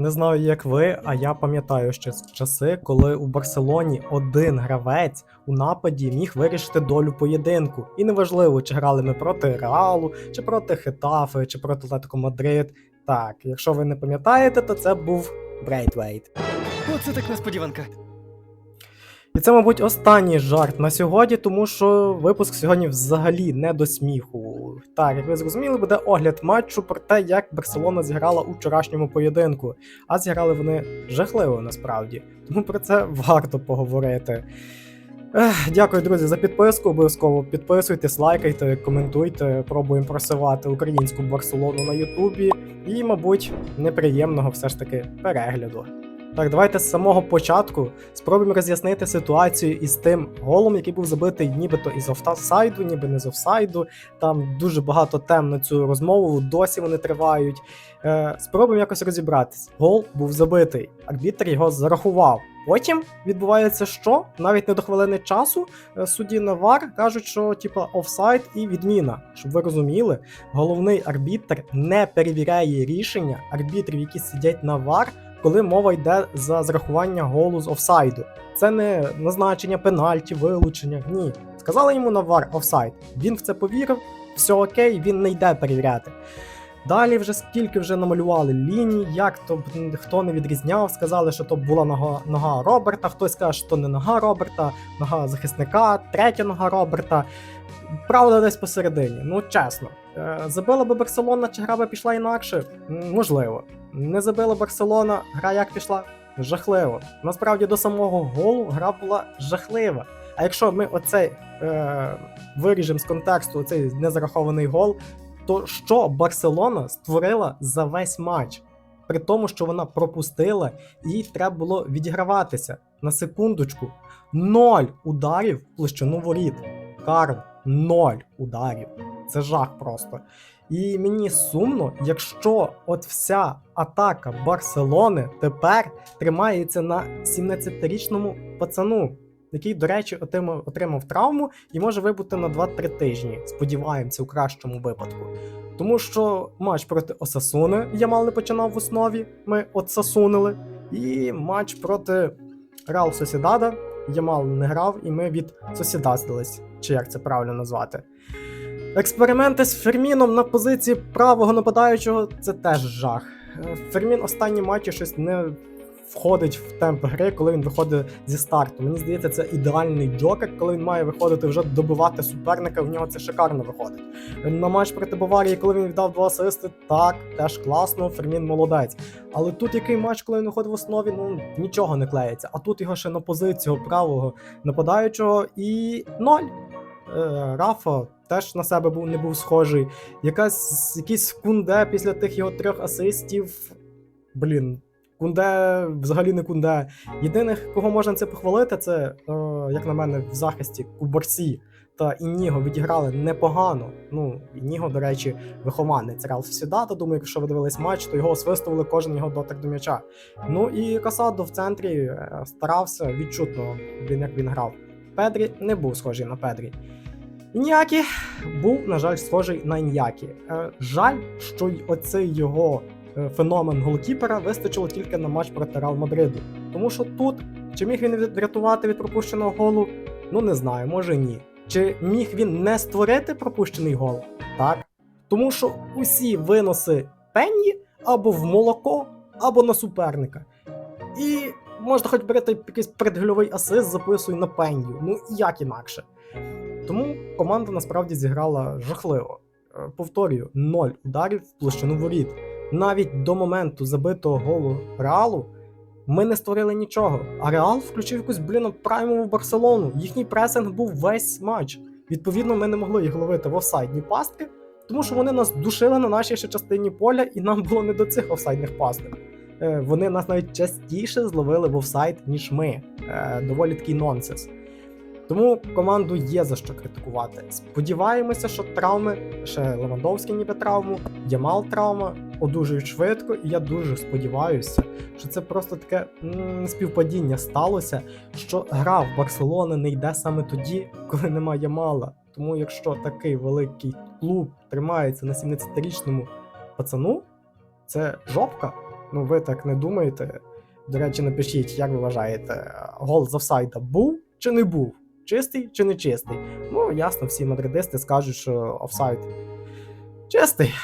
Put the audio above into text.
Не знаю, як ви, а я пам'ятаю ще з часи, коли у Барселоні один гравець у нападі міг вирішити долю поєдинку. І неважливо, чи грали ми проти Реалу, чи проти Хетафи, чи проти Атлетико Мадрид. Так, якщо ви не пам'ятаєте, то це був Брейтвейт. Оце так несподіванка. І це, мабуть, останній жарт на сьогодні, тому що випуск сьогодні взагалі не до сміху. Так, як ви зрозуміли, буде огляд матчу про те, як Барселона зіграла у вчорашньому поєдинку. А зіграли вони жахливо насправді. Тому про це варто поговорити. Ех, дякую, друзі, за підписку. Обов'язково підписуйтесь, лайкайте, коментуйте. Пробуємо просувати українську Барселону на Ютубі. І, мабуть, неприємного все ж таки перегляду. Так, давайте з самого початку спробуємо роз'яснити ситуацію із тим голом, який був забитий нібито із офсайду, ніби не з офсайду. Там дуже багато тем на цю розмову, досі вони тривають. Е, спробуємо якось розібратись. Гол був забитий, арбітр його зарахував. Потім відбувається що? Навіть не до хвилини часу е, судді на ВАР кажуть, що типа офсайд і відміна. Щоб ви розуміли, головний арбітр не перевіряє рішення арбітрів, які сидять на ВАР коли мова йде за зрахування голу з офсайду. Це не назначення пенальті, вилучення. Ні. Сказали йому на вар офсайд. Він в це повірив, все окей, він не йде перевіряти. Далі вже скільки вже намалювали ліній, як то хто не відрізняв, сказали, що то була нога, нога Роберта, хтось каже, що то не нога Роберта, нога захисника, третя нога Роберта. Правда, десь посередині. Ну чесно, забила би Барселона, чи гра би пішла інакше? Можливо. Не забила Барселона, гра як пішла? Жахливо. Насправді до самого голу гра була жахлива. А якщо ми оцей е, виріжемо з контексту оцей незарахований гол, то що Барселона створила за весь матч? При тому, що вона пропустила, їй треба було відіграватися на секундочку. Ноль ударів в площину воріт. Карл, ноль ударів. Це жах просто. І мені сумно, якщо от вся атака Барселони тепер тримається на 17-річному пацану, який, до речі, отримав, отримав травму і може вибути на 2-3 тижні. Сподіваємося, у кращому випадку. Тому що матч проти Осасуни Ямал не починав в основі, ми отсасунили. І матч проти Реал Сосідада Ямал не грав, і ми від Сосідадились, чи як це правильно назвати. Експерименти з Ферміном на позиції правого нападаючого це теж жах. Е, Фермін останні матчі щось не входить в темп гри, коли він виходить зі старту. Мені здається, це ідеальний джокер, коли він має виходити вже добивати суперника. В нього це шикарно виходить. На матч проти Баварії, коли він віддав два асисти, так, теж класно, Фермін молодець. Але тут який матч, коли він виходить в основі, ну нічого не клеїться. А тут його ще на позицію правого нападаючого і ноль. Е, Рафа теж на себе був не був схожий. Якась якийсь кунде після тих його трьох асистів. Блін, кунде взагалі не кунде. Єдиних, кого можна це похвалити, це, е, як на мене, в захисті Куборсі та Ініго відіграли непогано. Ну, Ініго, до речі, вихованець Реал Сосідата. Думаю, якщо ви дивились матч, то його освистували кожен його дотик до м'яча. Ну і Касадо в центрі е, старався відчутно, він як він грав. Педрі не був схожий на Педрі. Іньякі був, на жаль, схожий на Іньякі. Е, жаль, що й оцей його е, феномен голкіпера вистачило тільки на матч проти Реал Мадриду. Тому що тут, чи міг він врятувати від пропущеного голу? Ну не знаю, може ні. Чи міг він не створити пропущений гол? Так. Тому що усі виноси пенні або в молоко, або на суперника. І можна хоч берете якийсь предгольовий асист, записуй на пенью. Ну як інакше. Тому команда насправді зіграла жахливо. Е, Повторюю, ноль ударів в площину воріт. Навіть до моменту забитого голу Реалу ми не створили нічого. А Реал включив якусь, блін, праймову Барселону. Їхній пресинг був весь матч. Відповідно, ми не могли їх ловити в офсайдні пастки, тому що вони нас душили на нашій ще частині поля, і нам було не до цих офсайдних пасток. Е, Вони нас навіть частіше зловили в офсайд, ніж ми. Е, Доволі такий нонсенс. Тому команду є за що критикувати. Сподіваємося, що травми, ще Левандовський ніби травму, Ямал травма, одужують швидко, і я дуже сподіваюся, що це просто таке м, співпадіння сталося, що гра в Барселони не йде саме тоді, коли немає Ямала. Тому якщо такий великий клуб тримається на 17-річному пацану, це жопка. Ну, ви так не думаєте. До речі, напишіть, як ви вважаєте, гол з офсайда був чи не був? Чистий чи не чистий? Ну, ясно, всі мадридисти скажуть, що офсайд чистий.